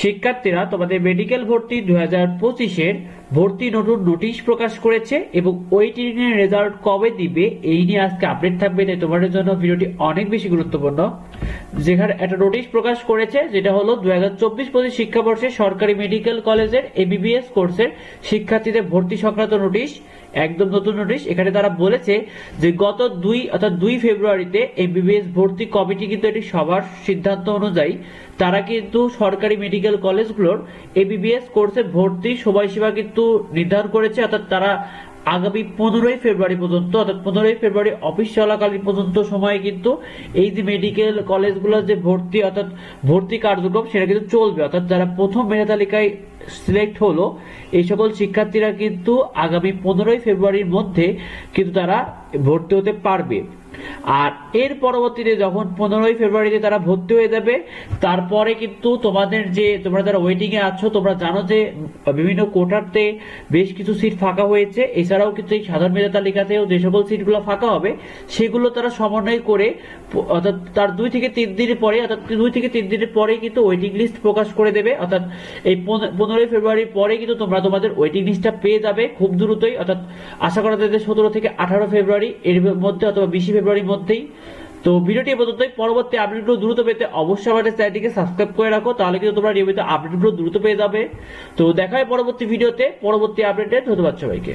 শিক্ষার্থীরা তোমাদের মেডিকেল ভর্তি দু হাজার পঁচিশের ভর্তি নতুন নোটিশ প্রকাশ করেছে এবং ওয়েটিং এর রেজাল্ট কবে দিবে, এই নিয়ে আজকে আপডেট থাকবে, তাই তোমাদের জন্য ভিডিওটি অনেক বেশি গুরুত্বপূর্ণ। যেখানে একটা নোটিশ প্রকাশ করেছে, যেটা হলো দুই হাজার চব্বিশ পঁচিশ শিক্ষাবর্ষে সরকারি মেডিকেল কলেজের এবিবিএস কোর্সের শিক্ষার্থীদের ভর্তি সংক্রান্ত নোটিশ একদম নতুন নোটিশ এখানে তারা বলেছে যে গত দুই, অর্থাৎ দুই ফেব্রুয়ারিতে এমবিবিএস ভর্তি কমিটি কিন্তু এটি সবার সিদ্ধান্ত অনুযায়ী, তারা কিন্তু সরকারি মেডিকেল কলেজগুলোর এবিবিএস কোর্সে ভর্তি সময়সীমা কিন্তু নির্ধারণ করেছে, অর্থাৎ তারা আগামী পনেরোই ফেব্রুয়ারি পর্যন্ত, অর্থাৎ পনেরোই ফেব্রুয়ারি অফিস চলাকালীন পর্যন্ত সময়ে কিন্তু এই যে মেডিকেল কলেজগুলোর যে ভর্তি, অর্থাৎ ভর্তি কার্যক্রম, সেটা কিন্তু চলবে। অর্থাৎ যারা প্রথম মেধা তালিকায় সিলেক্ট হলো, এই সকল শিক্ষার্থীরা কিন্তু আগামী পনেরোই ফেব্রুয়ারির মধ্যে কিন্তু তারা ভর্তি হতে পারবে। আর এর পরবর্তীতে যখন পনেরোই ফেব্রুয়ারিতে তারা ভর্তি হয়ে যাবে, তারপরে কিন্তু তোমাদের যে, তোমরা যারা ওয়েটিং এ আছো, তোমরা জানো যে, বিভিন্ন কোটারতে বেশ কিছু সিট ফাঁকা হয়েছে। এছাড়াও কিন্তু এই সাধারণ মেধা তালিকাতেও যে সকল সিটগুলো ফাঁকা হবে, সেগুলো তারা সমন্বয় করে, অর্থাৎ তার দুই থেকে তিন দিনের পরে, অর্থাৎ দুই থেকে তিন দিনের পরেই কিন্তু ওয়েটিং লিস্ট প্রকাশ করে দেবে। অর্থাৎ এই পনে- পনেরোই ফেব্রুয়ারির পরে কিন্তু তোমরা তোমাদের ওয়েটিং লিস্টটা পেয়ে যাবে খুব দ্রুতই। অর্থাৎ আশা করা যায় যে সতেরো থেকে আঠারো ফেব্রুয়ারি এর মধ্যে অথবা বিশে ফেব্রুয়ারির মধ্যেই। তো ভিডিওটি পর্যন্তই। পরবর্তী আপডেটগুলো দ্রুত পেতে অবশ্যই আমাদের চ্যানেলটিকে সাবস্ক্রাইব করে রাখো, তাহলে কিন্তু তোমরা নিয়মিত আপডেটগুলো দ্রুত পেয়ে যাবে। তো দেখা হয় পরবর্তী ভিডিওতে। পরবর্তী আপডেটে ধন্যবাদ সবাইকে।